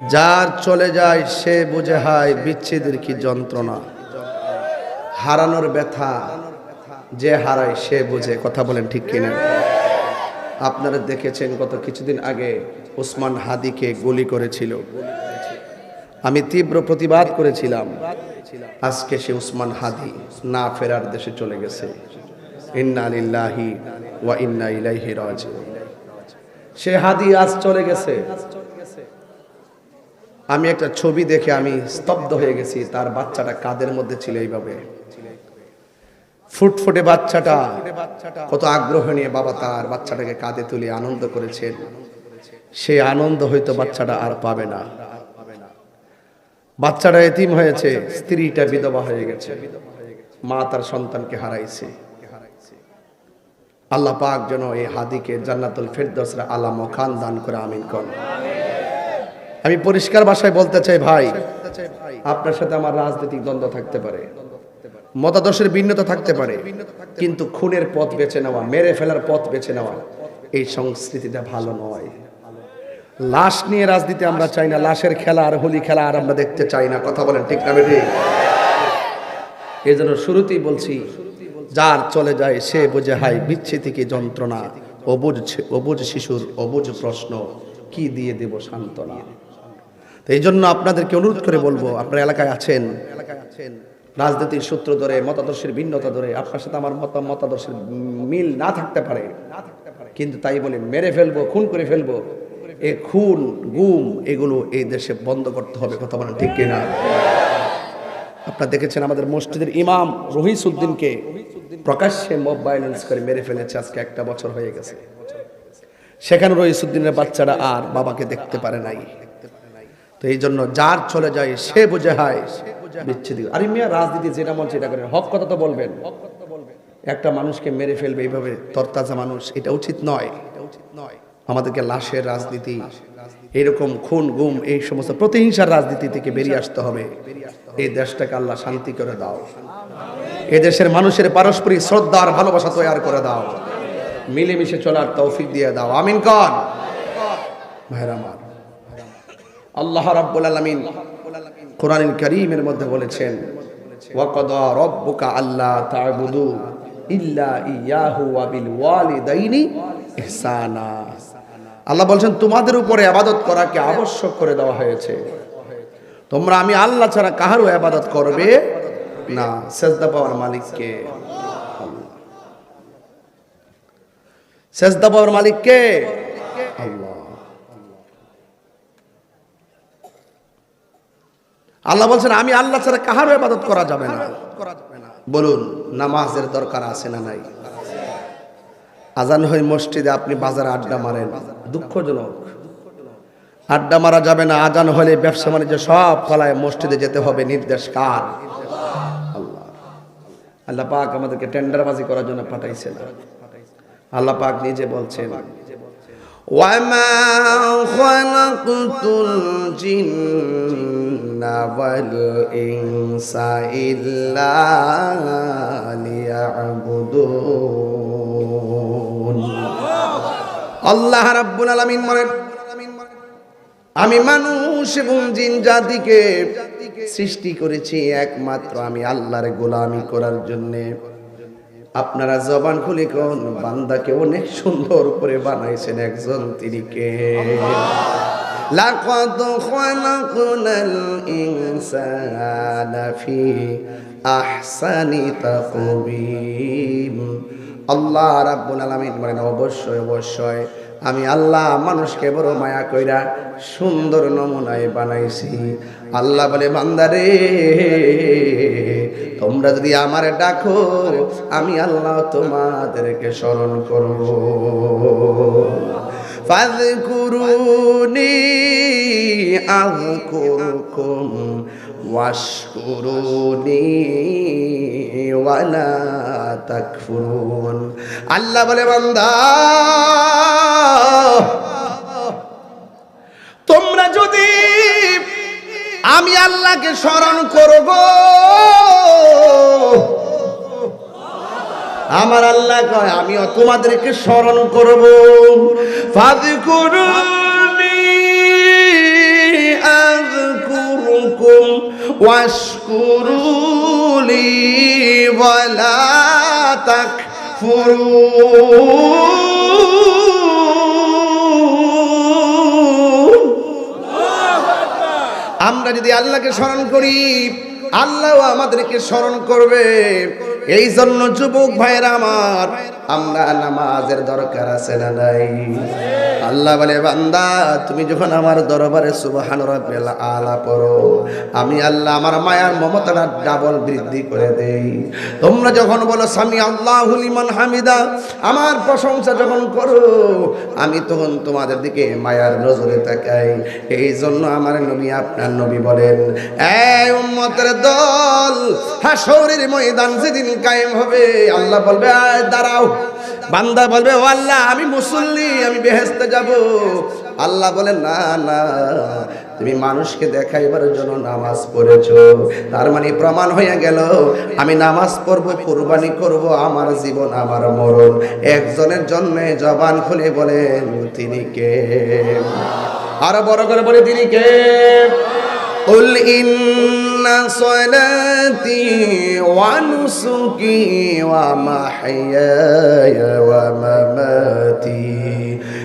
যার চলে যায়, সে বুঝে হায়, বিচ্ছেদের কি যন্ত্রণা। হারানোর ব্যথা, যে হারায়, সে বুঝে। কথা বলেন ঠিক কিনা? আপনারা দেখেছেন গত কিছুদিন আগে ওসমান হাদিকে গুলি করেছিল। আমি তীব্র প্রতিবাদ করেছিলাম। আজকে সে উসমান হাদি না ফেরার দেশে চলে গেছে। ইন্না লিল্লাহি ওয়া ইন্না ইলাইহি রাজিউন। সে হাদি আজ চলে গেছে। আমি একটা ছবি দেখে আমি স্তব্ধ হয়ে গেছি, তার বাচ্চাটা কাদের মধ্যে ছিল এইভাবে? ফুটফুটে বাচ্চাটা, কত আগ্রহ নিয়ে বাবা তার বাচ্চাটাকে কাঁধে তুলে আনন্দ করেছেন সে আনন্দ হয়তো বাচ্চাটা আর পাবে না। বাচ্চাটা এতিম হয়েছে, স্ত্রীটা বিধবা হয়ে গেছে। মা তার সন্তানকে হারাইছে। আল্লাহ পাক যেন এই হাদিকে জান্নাতুল ফেরদৌসরা আলা মখান দান করে আমিন কর আমি পরিষ্কার ভাষায় বলতে চাই ভাই, আপনার সাথে আমার রাজনৈতিক দ্বন্দ্ব থাকতে পারে, মতাদর্শের ভিন্নতা থাকতে পারে, কিন্তু খুনের পথ বেছে নেওয়া, মেরে ফেলার পথ বেছে নেওয়া, এই সংস্কৃতিটা ভালো নয়। লাশ নিয়ে রাজনীতি আমরা চাই না, লাশের খেলা আর হোলি খেলা আর আমরা দেখতে চাই না, কথা বলেন ঠিক না বেটি এই জন্য শুরুতেই বলছি, যার চলে যায় সে বোঝে হাই বিচ্ছেদ কি যন্ত্রণা অবুজ অবুজ শিশুর অবুজ প্রশ্ন, কি দিয়ে দেব সান্ত্বনা? তো এই জন্য আপনাদেরকে অনুরোধ করে বলব, আপনার এলাকায় আছেন, রাজনীতির সূত্র ধরে, মতাদর্শের ভিন্নতা ধরে, আপনার সাথে আমার মত মতাদর্শের মিল না থাকতে পারে। কিন্তু তাই বলে মেরে ফেলব, খুন করে ফেলব, এ খুন, গুম, এগুলো এই দেশে বন্ধ করতে হবে, কথা বলেন ঠিক কিনা? আপনারা দেখেছেন আমাদের মসজিদের ইমাম রহিস উদ্দিনকে প্রকাশ্যে মব ভায়োলেন্স করে মেরে ফেলেছে, আজকে একটা বছর হয়ে গেছে। সেখানে রহিস উদ্দিনের বাচ্চারা আর বাবাকে দেখতে পারে নাই। তো এই জন্য যার চলে যায়, সে বুঝে হয় বিচ্ছেদ আরে মিয়া, রাজনীতি যেটা মন সেটা করেন। হক কথা তো বলবেন। একটা মানুষকে মেরে ফেলবে এইভাবে তরতাজা মানুষ, এটা উচিত নয়। আমাদেরকে লাশের রাজনীতি এরকম খুন, গুম, এই সমস্ত প্রতিহিংসার রাজনীতি থেকে বেরিয়ে আসতে হবে। এই দেশটাকে আল্লাহ শান্তি করে দাও। এ দেশের মানুষের পারস্পরিক শ্রদ্ধা আর ভালোবাসা তৈরি করে দাও। মিলেমিশে চলার তৌফিক দিয়ে দাও। আমিন কর। ভাইরা আমার। আল্লাহ রাব্বুল আলামিন কোরআনুল কারীমের মধ্যে বলেছেন ওয়াকাদা রাব্বুকা আল্লা তা'বুদু ইল্লা ইয়াহু ওয়া বিল ওয়ালিদাইনি ইহসানা। আল্লাহ বলছেন, তোমাদের উপরে আবাদত করাকে আবশ্যক করে দেওয়া হয়েছে। তোমরা আমি আল্লাহ ছাড়া কাহারও আবাদত করবে না, সেজদা পাওয়ার মালিককে। সেজদা পাওয়ার মালিককে আল্লাহ আল্লাহ বলছেন আমি আল্লাহ ছাড়া কাহারও ইবাদত করা যাবে না বলুন নামাজের দরকার আছে না নাই আজান হয়ে মসজিদে আপনি বাজারে আড্ডা মারেন দুঃখজনক আড্ডা মারা যাবে না আজান হলে ব্যবসা বাণিজ্য সব ফলায় মসজিদে যেতে হবে নির্দেশ কার আল্লাহ আল্লাহ পাক আমাদেরকে টেন্ডারবাজি করার জন্য পাঠাইছেন আল্লাহ পাক নিজে বলছেন وما خلقت الجن والإنس إلا ليعبدون আল্লাহ রাব্বুল আলামিন বলেন আমি মানুষ এবং জিন জাতিকে সৃষ্টি করেছি একমাত্র আমি আল্লাহর গোলামি করার জন্যে আপনারা জবান খুলে কোন বান্দাকে অনেক সুন্দর করে বানাইছেন একজন তিনি কে লাকাদ খালাকনাল ইনসানা ফি আহসানি তাকবীম আল্লাহ রাব্বুল আলামিন বলেন, অবশ্যই অবশ্যই আমি আল্লাহ মানুষকে বড় মায়া কইরা সুন্দর নমুনায় বানাইছি। আল্লাহ বলে, বান্দারে, তোমরা যদি আমারে ডাকো, আমি আল্লাহ তোমাদেরকে স্মরণ করব। ফাযকুরুনি আযকুরকুম ওয়াশকুরুনি ওয়ালা তাকফুরুন। আল্লাহ বলে বান্দা তোমরা যদি আমি আল্লাহকে স্মরণ করব আমার আল্লাহ কয় আমি তোমাদেরকে স্মরণ করব। ফাদি তাক আমরা যদি আল্লাহকে স্মরণ করি আল্লাহ আমাদেরকে স্মরণ করবে। এই জন্য যুবক ভাইরা আমার, আমরা নামাজের দরকার আছে না নাই? আল্লাহ বলে, বান্দা, তুমি যখন আমার দরবারে সুবহান রাব্বিল আলা পড়ো, আমি আল্লাহ আমার মায়ার মমতাটা ডাবল বৃদ্ধি করে দেই। তোমরা যখন বলো, সামি আল্লাহু লিমান হামিদা আমার প্রশংসা যখন করো, আমি তখন তোমাদের দিকে মায়ার নজরে তাকাই। এই জন্য আমার নবী, আপনার নবী বলেন এই উম্মতের দল হাসরের ময়দান যেদিন কায়েম হবে। আল্লাহ বলবে দাঁড়াও। বান্দা বলবে, ও আল্লাহ, আমি মুসল্লি, আমি বেহেস্তে যাব। আল্লাহ বলে, না না, তুমি মানুষকে দেখাইবার জন্য নামাজ পড়েছ। তার মানে প্রমাণ হয়ে গেল, আমি নামাজ পড়ব, কোরবানি করব, আমার জীবন, আমার মরণ। একজনের জন্য জবান খুলে বলেন, তিনি কে? আরও বড় করে বলে, তিনি কে? قل إن صلاتي ونسكي ومحياي ومماتي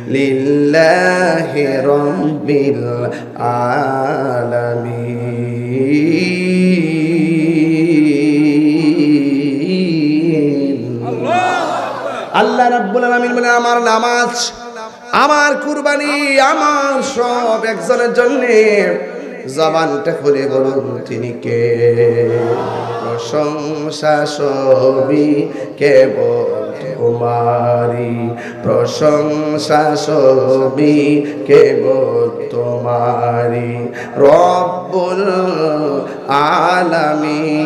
لله رب العالمين আল্লাহ রাব্বুল আলামিন বলে আমার নামাজ আমার কুরবানি আমার সব একজনের জন্য জবানটা খুলে বলুন, তিনি কে? প্রশংসা সবই কেবল তোমারি প্রশংসা সবই কেবল তোমারি রব্বুল আলামিন।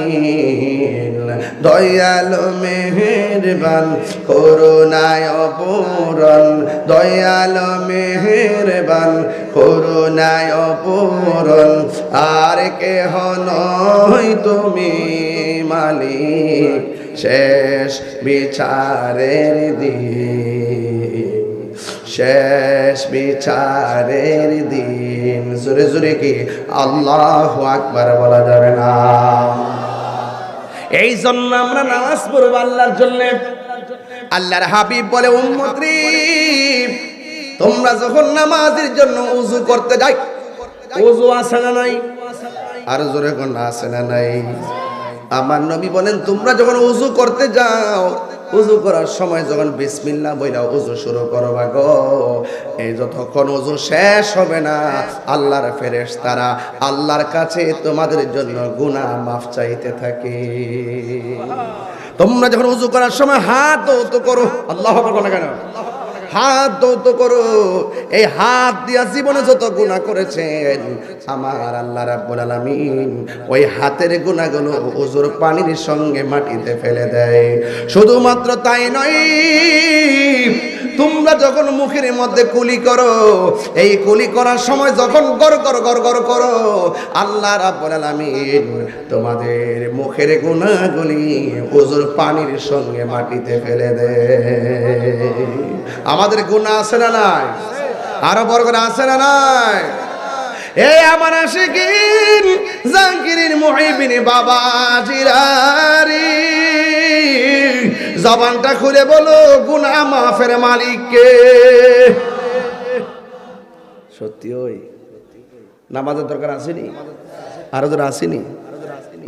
দয়াল মেহেরবান, করুণায় অপূরণ। দয়াল মেহেরবান, করুণায় অপূরণ। আর কেহ নয় তুমি মালিক, শেষ বিচারের দিন। শেষ বিচারের দিন। জোরে জোরে কি? আল্লাহ আকবার বলা যাবে না। এই জন্য আমরা নামাজ পড়ব আল্লাহর জন্য। আল্লাহর হাবিব বলে উম্মতি তোমরা যখন নামাজের জন্য উজু করতে যাই, উজু আছে না নাই? আর জোরে কোন আছে না নাই? আমার নবী বলেন, তোমরা যখন উজু করতে যাও উজু করার সময় যখন বিসমিল্লা বইলা উজু শুরু করবা গো, এই যতক্ষণ উজু শেষ হবে না, আল্লাহর ফেরেশ তারা আল্লাহর কাছে তোমাদের জন্য গুনাহ মাফ চাইতে থাকে। তোমরা যখন উজু করার সময় হাত তো করো, আল্লাহ না কেন? হাত দৌত করো। এই হাত দিয়া জীবনে যত গুণা করেছেন, আমার আল্লাহ রাব্বুল আলামিন ওই হাতের গুণাগুলো ওজোর পানির সঙ্গে মাটিতে ফেলে দেয়। শুধুমাত্র তাই নয় তোমরা যখন মুখের মধ্যে কুলি করো, এই কুলি করার সময় যখন গর গর গর গর করো, আল্লাহ রাব্বুল তোমাদের মুখের গুণাগুলি উজুর পানির সঙ্গে মাটিতে ফেলে দেয় আমাদের গুণা আছে না নাই? আরও বড় করে আছে না নাই? এই আমার আশিকিন জাকিরিন মুহিবিন বাবা জিরারি জবানটা খুলে বলো, গুনা মাফের মালিককে। সত্যি ওই। নামাজের দরকার আসেনি? আরও যারা আসেনি?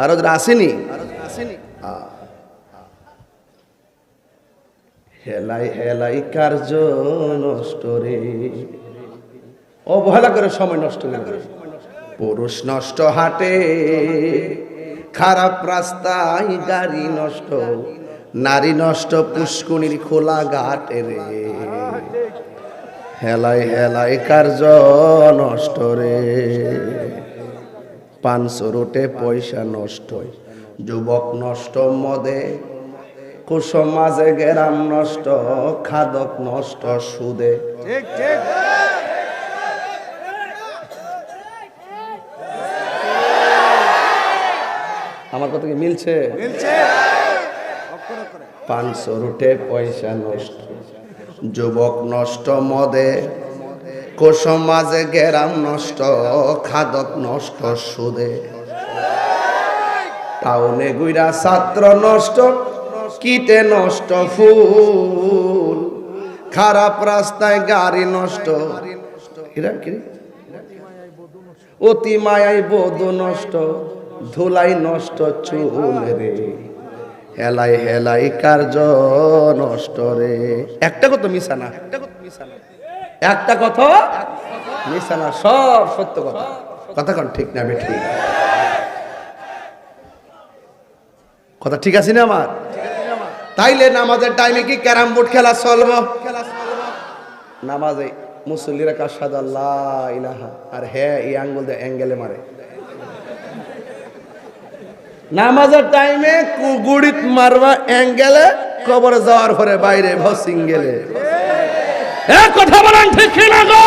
আরও যারা আসেনি? হেলাই হেলাই কার্য নষ্ট রে? অবহেলা করে সময় নষ্ট না করে পুরুষ নষ্ট হাটে, খারাপ রাস্তায় গাড়ি নষ্ট। নারী নষ্ট পুষ্কুনির খোলা ঘাটে রে। হেলাই হেলাই কার্য নষ্ট রে। পাঁচশো রোটে পয়সা নষ্ট, যুবক নষ্ট মদে। কুসমাজে গেরাম নষ্ট, খাদক নষ্ট সুদে। আমার কথা কি মিলছে মিলছে? পাঁচশো রুটে পয়সা নষ্ট। যুবক নষ্ট, মদে কুসম মাঝে গেরাম নষ্ট, খাদক নষ্ট সুদে। টাউনে গুইরা ছাত্র নষ্ট, কিটে নষ্ট ফুল, খারাপ রাস্তায় গাড়ি নষ্ট। অতি মায়াই বধু নষ্ট, ধুলাই নষ্ট চুল রে। হেলাই হেলাই কার্য নষ্ট রে? একটা কথা মিশা না? একটা কথা মিশা না, সব সত্য কথা। কথা কন, ঠিক না ঠিক। কথা ঠিক আছে না আমার? তাইলে নামাজের টাইমে কি ক্যারাম বোর্ড খেলা চলবো? নামাজে মুসল্লিরা কাসাদ আল্লাহ ইলাহা, আর হ্যাঁ এই আঙ্গুল দিয়ে অ্যাঙ্গেলে মারে। নামাজের টাইমে গুড়িত মারবা অ্যাঙ্গেলে, কবর যাওয়ার পরে বাইরে ভসিং গেলে। কথা বলেন ঠিক না গো?